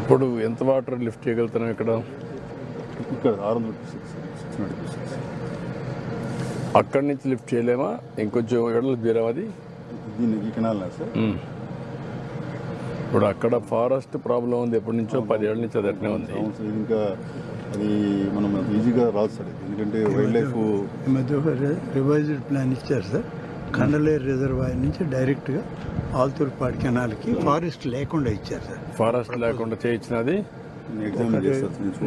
ఇప్పుడు ఎంత water lift చేయగలుగుతున్నాం ఇక్కడ? ఇక్కడ ఆరు వందల అక్కడి నుంచి లిఫ్ట్ చేయలేమా? ఇంకొంచెం ఎడలు దూరం అది? దీన్ని ఈ కెనాల్ సార్. ఇప్పుడు అక్కడ ఫారెస్ట్ ప్రాబ్లం ఉంది. ఎప్పటి నుంచో పది ఏళ్ళ నుంచి అది అట్నే ఉంది. ఇంకా అది మనం ఈజీగా రాదు సార్. ఎందుకంటే వైల్డ్ లైఫ్ ఈ మధ్య ఒక రివైజ్డ్ ప్లాన్ ఇచ్చారు సార్. కండలేరు రిజర్వాయర్ నుంచి డైరెక్ట్గా ఆల్తూర్పాడు కెనాల్కి ఫారెస్ట్ లేకుండా ఇచ్చారు సార్. ఫారెస్ట్ లేకుండా చేయించినది.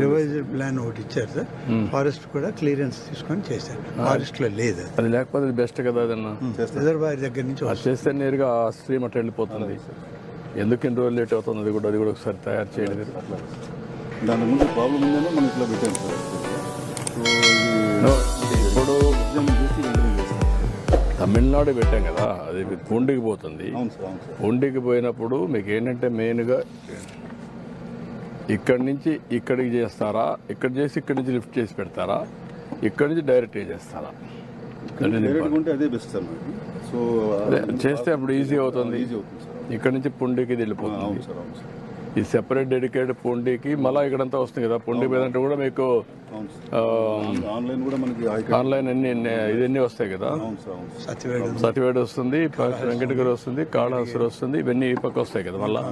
రివైజ్డ్ ప్లాన్ ఒకటి ఇచ్చారు సార్. ఫారెస్ట్ కూడా క్లియరెన్స్ తీసుకొని చేశారు. ఫారెస్ట్లో లేదు. అది. లేకపోతే బెస్ట్ కదా అదన్నా రిజర్వాయర్ దగ్గర నుంచి చేస్తే నేరుగా ఆ స్ట్రీమ్ అట్లా వెళ్ళిపోతుంది. ఎందుకు ఇన్ని రోజులు లేట్ అవుతుంది? కూడా అది కూడా ఒకసారి తయారు చేయండి. దాని ముందు ప్రాబ్లం ఉందని మనం ఇట్లా పెట్టాం సార్. తమిళనాడు పెట్టాం కదా అది పూండికి పోతుంది. పూండికి పోయినప్పుడు మీకు ఏంటంటే మెయిన్గా ఇక్కడి నుంచి ఇక్కడికి చేస్తారా ఇక్కడ చేసి ఇక్కడి నుంచి లిఫ్ట్ చేసి పెడతారా ఇక్కడి నుంచి డైరెక్ట్ చేస్తారా? సో చేస్తే అప్పుడు ఈజీ అవుతుంది. ఈజీ అవుతుంది సార్. ఇక్కడి నుంచి పుండికి వెళ్ళిపోతుంది. ఈ సెపరేట్ డెడికేటెడ్ పుండికి మళ్ళీ ఇక్కడంతా వస్తుంది కదా. పుండి మీద అంటే కూడా మీకు ఆన్లైన్ కూడా మనకి ఆన్లైన్ అన్ని ఇదన్నీ వస్తాయి కదా? సత్యవేడు సతివేడు వస్తుంది వెంకటగిరి వస్తుంది కాళహస్తి వస్తుంది ఇవన్నీ ఈ పక్క వస్తాయి కదా మళ్ళీ?